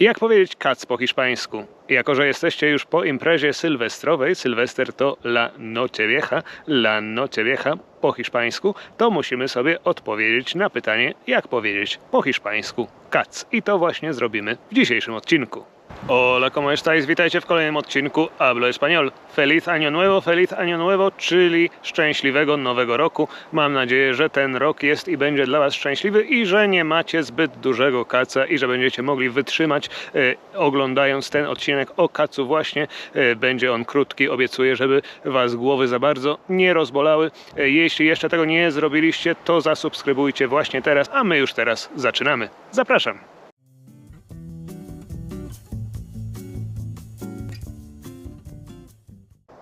Jak powiedzieć kac po hiszpańsku? Jako, że jesteście już po imprezie sylwestrowej, Sylwester to la noche vieja, la noche vieja po hiszpańsku, to musimy sobie odpowiedzieć na pytanie, jak powiedzieć po hiszpańsku kac. I to właśnie zrobimy w dzisiejszym odcinku. Hola, ¿cómo estáis? Witajcie w kolejnym odcinku Hablo Español. Feliz Año Nuevo, Feliz Año Nuevo, czyli szczęśliwego nowego roku. Mam nadzieję, że ten rok jest i będzie dla Was szczęśliwy i że nie macie zbyt dużego kaca i że będziecie mogli wytrzymać e, oglądając ten odcinek o kacu właśnie. E, będzie on krótki, obiecuję, żeby Was głowy za bardzo nie rozbolały. E, jeśli jeszcze tego nie zrobiliście, to zasubskrybujcie właśnie teraz, a my już teraz zaczynamy. Zapraszam.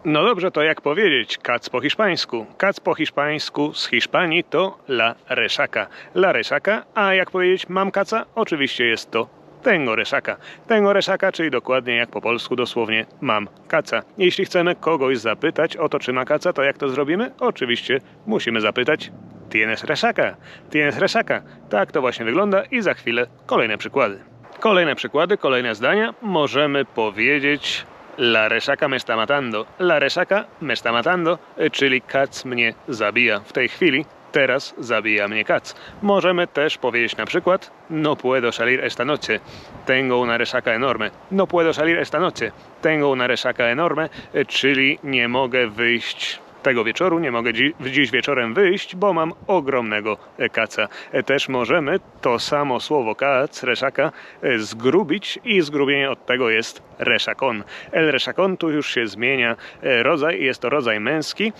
No dobrze, to jak powiedzieć kac po hiszpańsku? Kac po hiszpańsku z Hiszpanii to la resaca. La resaca, a jak powiedzieć mam kaca? Oczywiście jest to tengo resaca. Tengo resaca, czyli dokładnie jak po polsku dosłownie mam kaca. Jeśli chcemy kogoś zapytać o to, czy ma kaca, to jak to zrobimy? Oczywiście musimy zapytać tienes resaca? Tienes resaca? Tak to właśnie wygląda i za chwilę kolejne przykłady. Kolejne przykłady, kolejne zdania. Możemy powiedzieć La resaca me está matando. La resaca me está matando, czyli kac mnie zabija. W tej chwili, teraz zabija mnie kac. Możemy też powiedzieć na przykład No puedo salir esta noche. Tengo una resaca enorme. No puedo salir esta noche. Tengo una resaca enorme, czyli nie mogę wyjść tego wieczoru, nie mogę dzi dziś wieczorem wyjść, bo mam ogromnego kaca. E, Też możemy to samo słowo kac, reszaka, e, zgrubić i zgrubienie od tego jest reszakon. El reszakon tu już się zmienia e, rodzaj, jest to rodzaj męski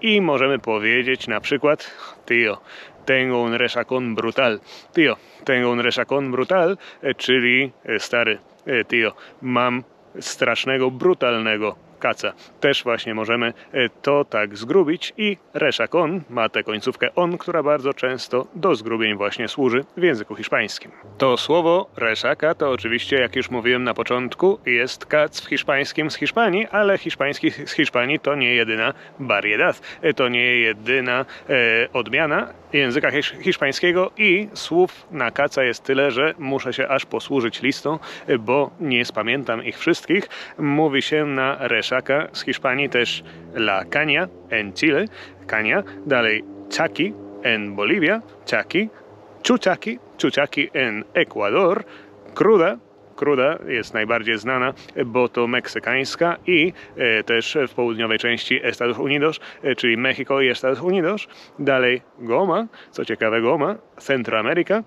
i możemy powiedzieć na przykład tio, tengo un resacón brutal. Tio, tengo un resacón brutal, czyli stary tio, mam strasznego, brutalnego kaca. Też właśnie możemy e, to tak zgrubić i reszak on ma tę końcówkę on, która bardzo często do zgrubień właśnie służy w języku hiszpańskim. To słowo reszaka to oczywiście, jak już mówiłem na początku, jest kac w hiszpańskim z Hiszpanii, ale hiszpański z Hiszpanii to nie jedyna variedad, e, to nie jedyna e, odmiana języka hisz hiszpańskiego i słów na kaca jest tyle, że muszę się aż posłużyć listą, e, bo nie spamiętam ich wszystkich. Mówi się na reszaka z Hiszpanii też la caña en Chile, caña, dalej chaki en Bolivia, chaki, chuchaki, chuchaki en Ecuador, cruda, Kruda jest najbardziej znana, bo to meksykańska i e, też w południowej części Estados Unidos, e, czyli Mexico i Estados Unidos. Dalej goma, co ciekawe goma, Centroameryka, e,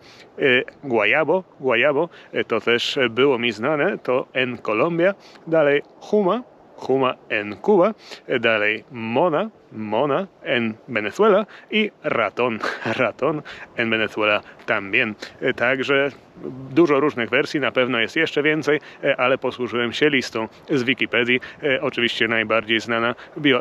guayabo, guayabo, e, to też było mi znane, to en Colombia. Dalej huma, Huma en Cuba, dalej Mona, Mona en Venezuela i Raton, Raton en Venezuela también. E, Także dużo różnych wersji, na pewno jest jeszcze więcej, e, ale posłużyłem się listą z Wikipedii. E, Oczywiście najbardziej znana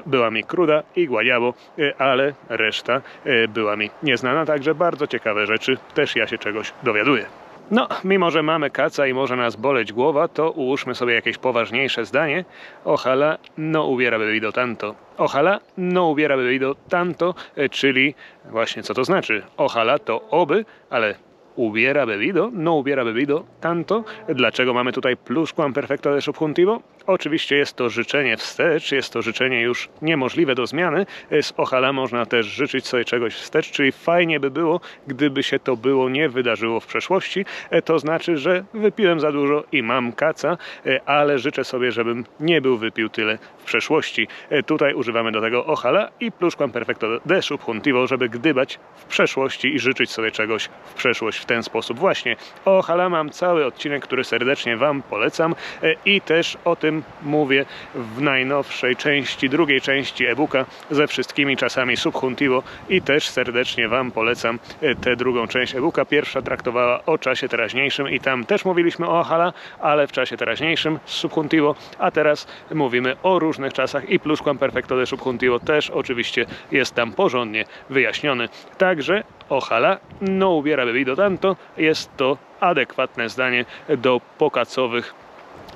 była, mi Kruda i Guayabo, ale reszta była mi nieznana, także bardzo ciekawe rzeczy, też ja się czegoś dowiaduję. No, mimo że mamy kaca i może nas boleć głowa, to ułóżmy sobie jakieś poważniejsze zdanie. Ojalá no hubiera bebido tanto. Ojalá no hubiera bebido tanto, e, czyli właśnie co to znaczy. Ojalá to oby, ale hubiera bebido, no hubiera bebido tanto. Dlaczego mamy tutaj pluscuamperfecto de subjuntivo? Oczywiście jest to życzenie wstecz, jest to życzenie już niemożliwe do zmiany. Z ohala można też życzyć sobie czegoś wstecz, czyli fajnie by było, gdyby się to było nie wydarzyło w przeszłości. E, To znaczy, że wypiłem za dużo i mam kaca, e, ale życzę sobie, żebym nie był wypił tyle w przeszłości. E, Tutaj używamy do tego ohala i pluscuamperfecto de subjuntivo, żeby gdybać w przeszłości i życzyć sobie czegoś w przeszłość w ten sposób. Właśnie o ohala mam cały odcinek, który serdecznie Wam polecam i też o tym mówię w najnowszej części, drugiej części e-booka ze wszystkimi czasami subjuntivo i też serdecznie Wam polecam e, tę drugą część e-booka. Pierwsza traktowała o czasie teraźniejszym i tam też mówiliśmy o ohala, ale w czasie teraźniejszym z subjuntivo, a teraz mówimy o różnych czasach i pluscuamperfecto de subjuntivo też oczywiście jest tam porządnie wyjaśniony. Także ojalá no hubiera bebido tanto jest to adekwatne zdanie do pokacowych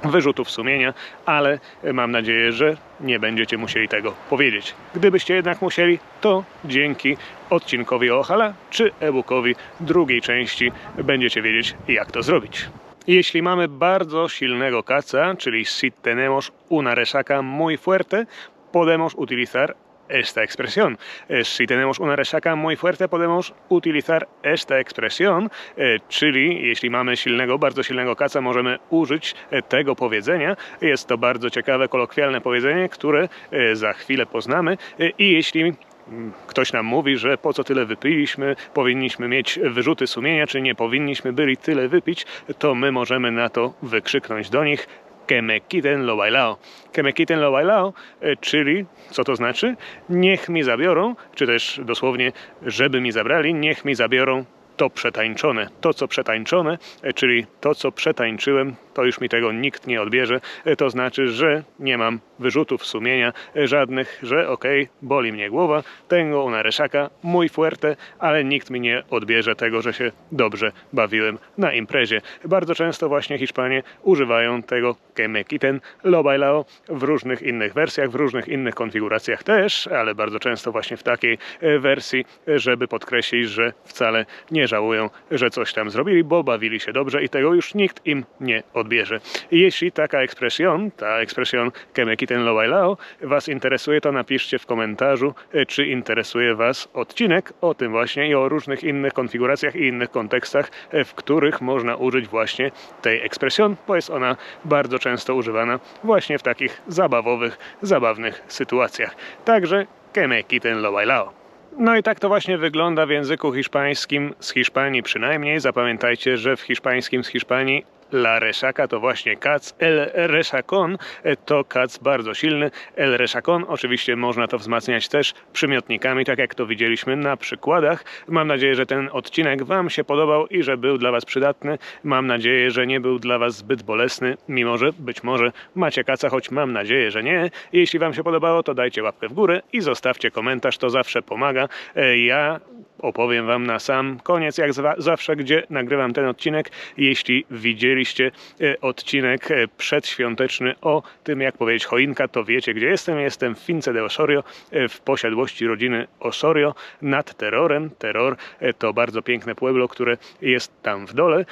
wyrzutów sumienia, ale mam nadzieję, że nie będziecie musieli tego powiedzieć. Gdybyście jednak musieli, to dzięki odcinkowi o Ohala czy e-bookowi drugiej części będziecie wiedzieć, jak to zrobić. Jeśli mamy bardzo silnego kaca, czyli si tenemos una resaca muy fuerte, podemos utilizar esta expresión. Eh, Si tenemos una resaca muy fuerte, podemos utilizar esta expresión, eh, czyli jeśli mamy silnego, bardzo silnego kaca, możemy użyć eh, tego powiedzenia. Jest to bardzo ciekawe, kolokwialne powiedzenie, które eh, za chwilę poznamy. Eh, I jeśli mm, ktoś nam mówi, że po co tyle wypiliśmy, powinniśmy mieć wyrzuty sumienia, czy nie powinniśmy byli tyle wypić, to my możemy na to wykrzyknąć do nich que me quiten lo bailao. Que me quiten lo bailao, e, czyli co to znaczy? Niech mi zabiorą, czy też dosłownie, żeby mi zabrali, niech mi zabiorą to przetańczone. To, co przetańczone, e, czyli to, co przetańczyłem, to już mi tego nikt nie odbierze. E, To znaczy, że nie mam wyrzutów sumienia e, żadnych, że okej, boli mnie głowa, tengo una resaca muy fuerte, ale nikt mi nie odbierze tego, że się dobrze bawiłem na imprezie. Bardzo często właśnie Hiszpanie używają tego que me quiten lo bailao w różnych innych wersjach, w różnych innych konfiguracjach też, ale bardzo często właśnie w takiej wersji, żeby podkreślić, że wcale nie żałują, że coś tam zrobili, bo bawili się dobrze i tego już nikt im nie odbierze. Jeśli taka ekspresjon, ta ekspresjon que me quiten lo bailao Was interesuje, to napiszcie w komentarzu, e, czy interesuje Was odcinek o tym właśnie i o różnych innych konfiguracjach i innych kontekstach, e, w których można użyć właśnie tej ekspresjon, bo jest ona bardzo często używana właśnie w takich zabawowych, zabawnych sytuacjach. Także que me quiten lo bailao. No i tak to właśnie wygląda w języku hiszpańskim, z Hiszpanii przynajmniej. Zapamiętajcie, że w hiszpańskim z Hiszpanii la resaca to właśnie kac, el resacon to kac bardzo silny. El resacon oczywiście można to wzmacniać też przymiotnikami, tak jak to widzieliśmy na przykładach. Mam nadzieję, że ten odcinek Wam się podobał i że był dla Was przydatny. Mam nadzieję, że nie był dla Was zbyt bolesny, mimo że być może macie kaca, choć mam nadzieję, że nie. Jeśli Wam się podobało, to dajcie łapkę w górę i zostawcie komentarz, to zawsze pomaga. E, Ja opowiem Wam na sam koniec, jak zawsze, gdzie nagrywam ten odcinek. Jeśli widzieliście e, odcinek e, przedświąteczny o tym, jak powiedzieć choinka, to wiecie, gdzie jestem. Jestem w Fince de Osorio, e, w posiadłości rodziny Osorio nad Terrorem. Terror to bardzo piękne pueblo, które jest tam w dole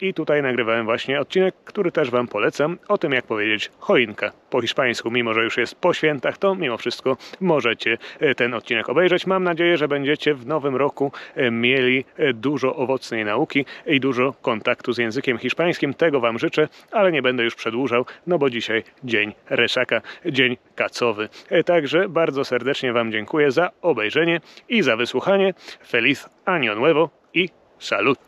i tutaj nagrywałem właśnie odcinek, który też Wam polecam, o tym, jak powiedzieć choinka po hiszpańsku. Mimo, że już jest po świętach, to mimo wszystko możecie ten odcinek obejrzeć. Mam nadzieję, że będziecie w nowym roku e, mieli e, dużo owocnej nauki i dużo kontaktu z językiem hiszpańskim. Tego Wam życzę, ale nie będę już przedłużał, no bo dzisiaj dzień Reszaka, dzień kacowy. E, Także bardzo serdecznie Wam dziękuję za obejrzenie i za wysłuchanie. Feliz Año Nuevo i salut!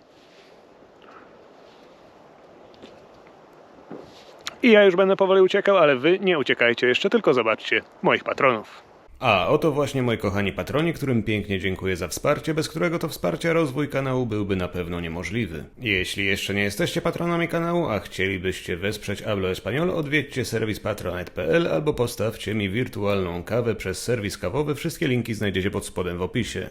I ja już będę powoli uciekał, ale wy nie uciekajcie jeszcze, tylko zobaczcie moich patronów. A oto właśnie moi kochani patroni, którym pięknie dziękuję za wsparcie, bez którego to wsparcia rozwój kanału byłby na pewno niemożliwy. Jeśli jeszcze nie jesteście patronami kanału, a chcielibyście wesprzeć Hablo Español, odwiedźcie serwis patronet.pl albo postawcie mi wirtualną kawę przez serwis kawowy. Wszystkie linki znajdziecie pod spodem w opisie.